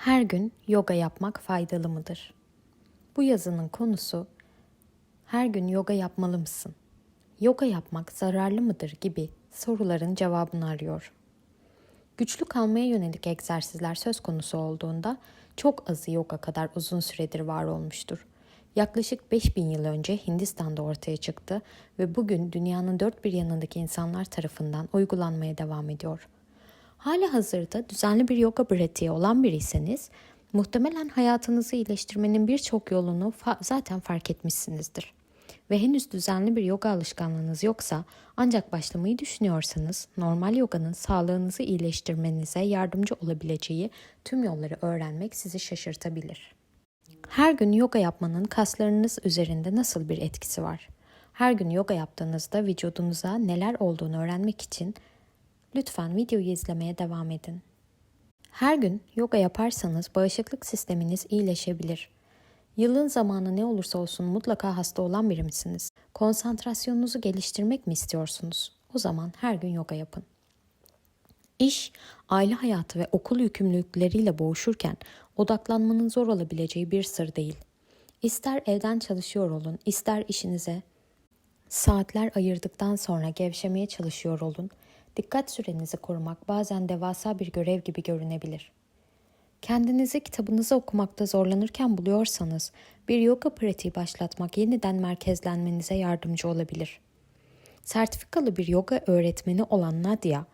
Her gün yoga yapmak faydalı mıdır? Bu yazının konusu her gün yoga yapmalı mısın? Yoga yapmak zararlı mıdır gibi soruların cevabını arıyor. Güçlü kalmaya yönelik egzersizler söz konusu olduğunda çok azı yoga kadar uzun süredir var olmuştur. Yaklaşık 5000 yıl önce Hindistan'da ortaya çıktı ve bugün dünyanın dört bir yanındaki insanlar tarafından uygulanmaya devam ediyor. Hali hazırda düzenli bir yoga pratiği olan biriyseniz muhtemelen hayatınızı iyileştirmenin birçok yolunu fa- zaten fark etmişsinizdir. Ve henüz düzenli bir yoga alışkanlığınız yoksa ancak başlamayı düşünüyorsanız normal yoganın sağlığınızı iyileştirmenize yardımcı olabileceği tüm yolları öğrenmek sizi şaşırtabilir. Her gün yoga yapmanın kaslarınız üzerinde nasıl bir etkisi var? Her gün yoga yaptığınızda vücudunuza neler olduğunu öğrenmek için lütfen videoyu izlemeye devam edin. Her gün yoga yaparsanız bağışıklık sisteminiz iyileşebilir. Yılın zamanı ne olursa olsun mutlaka hasta olan biri misiniz? Konsantrasyonunuzu geliştirmek mi istiyorsunuz? O zaman her gün yoga yapın. İş, aile hayatı ve okul yükümlülükleriyle boğuşurken odaklanmanın zor olabileceği bir sır değil. İster evden çalışıyor olun, ister işinize saatler ayırdıktan sonra gevşemeye çalışıyor olun. Dikkat sürenizi korumak bazen devasa bir görev gibi görünebilir. Kendinizi kitabınızı okumakta zorlanırken buluyorsanız bir yoga pratiği başlatmak yeniden merkezlenmenize yardımcı olabilir. Sertifikalı bir yoga öğretmeni olan Nadia,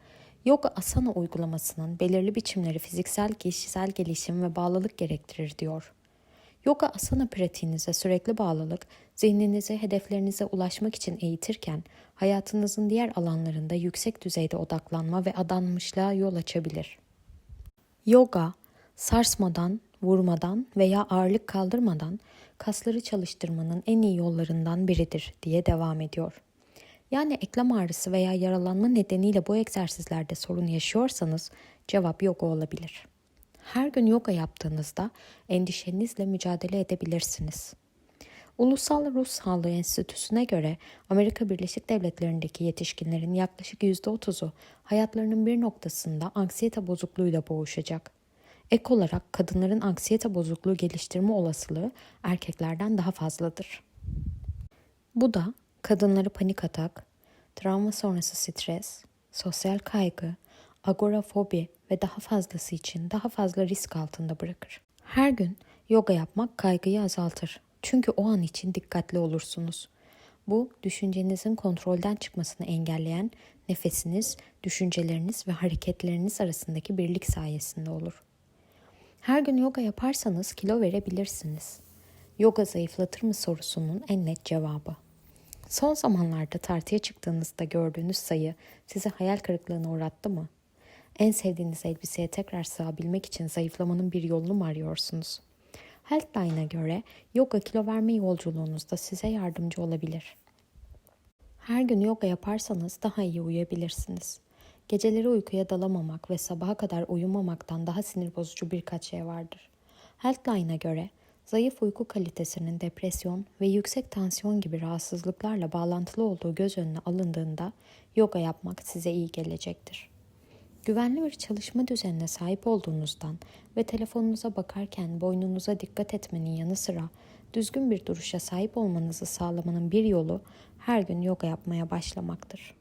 yoga asana uygulamasının belirli biçimleri fiziksel, kişisel gelişim ve bağlılık gerektirir diyor. Yoga asana pratiğinize sürekli bağlılık, zihninizi hedeflerinize ulaşmak için eğitirken hayatınızın diğer alanlarında yüksek düzeyde odaklanma ve adanmışlığa yol açabilir. Yoga, sarsmadan, vurmadan veya ağırlık kaldırmadan kasları çalıştırmanın en iyi yollarından biridir diye devam ediyor. Yani eklem ağrısı veya yaralanma nedeniyle bu egzersizlerde sorun yaşıyorsanız cevap yoga olabilir. Her gün yoga yaptığınızda endişenizle mücadele edebilirsiniz. Ulusal Ruh Sağlığı Enstitüsü'ne göre Amerika Birleşik Devletleri'ndeki yetişkinlerin yaklaşık %30'u hayatlarının bir noktasında anksiyete bozukluğuyla boğuşacak. Ek olarak kadınların anksiyete bozukluğu geliştirme olasılığı erkeklerden daha fazladır. Bu da kadınları panik atak, travma sonrası stres, sosyal kaygı, agorafobi ve daha fazlası için daha fazla risk altında bırakır. Her gün yoga yapmak kaygıyı azaltır. Çünkü o an için dikkatli olursunuz. Bu düşüncenizin kontrolden çıkmasını engelleyen nefesiniz, düşünceleriniz ve hareketleriniz arasındaki birlik sayesinde olur. Her gün yoga yaparsanız kilo verebilirsiniz. Yoga zayıflatır mı sorusunun en net cevabı. Son zamanlarda tartıya çıktığınızda gördüğünüz sayı sizi hayal kırıklığına uğrattı mı? En sevdiğiniz elbiseye tekrar sığabilmek için zayıflamanın bir yolunu mu arıyorsunuz? Healthline'a göre yoga kilo verme yolculuğunuzda size yardımcı olabilir. Her gün yoga yaparsanız daha iyi uyuyabilirsiniz. Geceleri uykuya dalamamak ve sabaha kadar uyumamaktan daha sinir bozucu birkaç şey vardır. Healthline'a göre zayıf uyku kalitesinin depresyon ve yüksek tansiyon gibi rahatsızlıklarla bağlantılı olduğu göz önüne alındığında yoga yapmak size iyi gelecektir. Güvenli bir çalışma düzenine sahip olduğunuzdan ve telefonunuza bakarken boynunuza dikkat etmenin yanı sıra düzgün bir duruşa sahip olmanızı sağlamanın bir yolu her gün yoga yapmaya başlamaktır.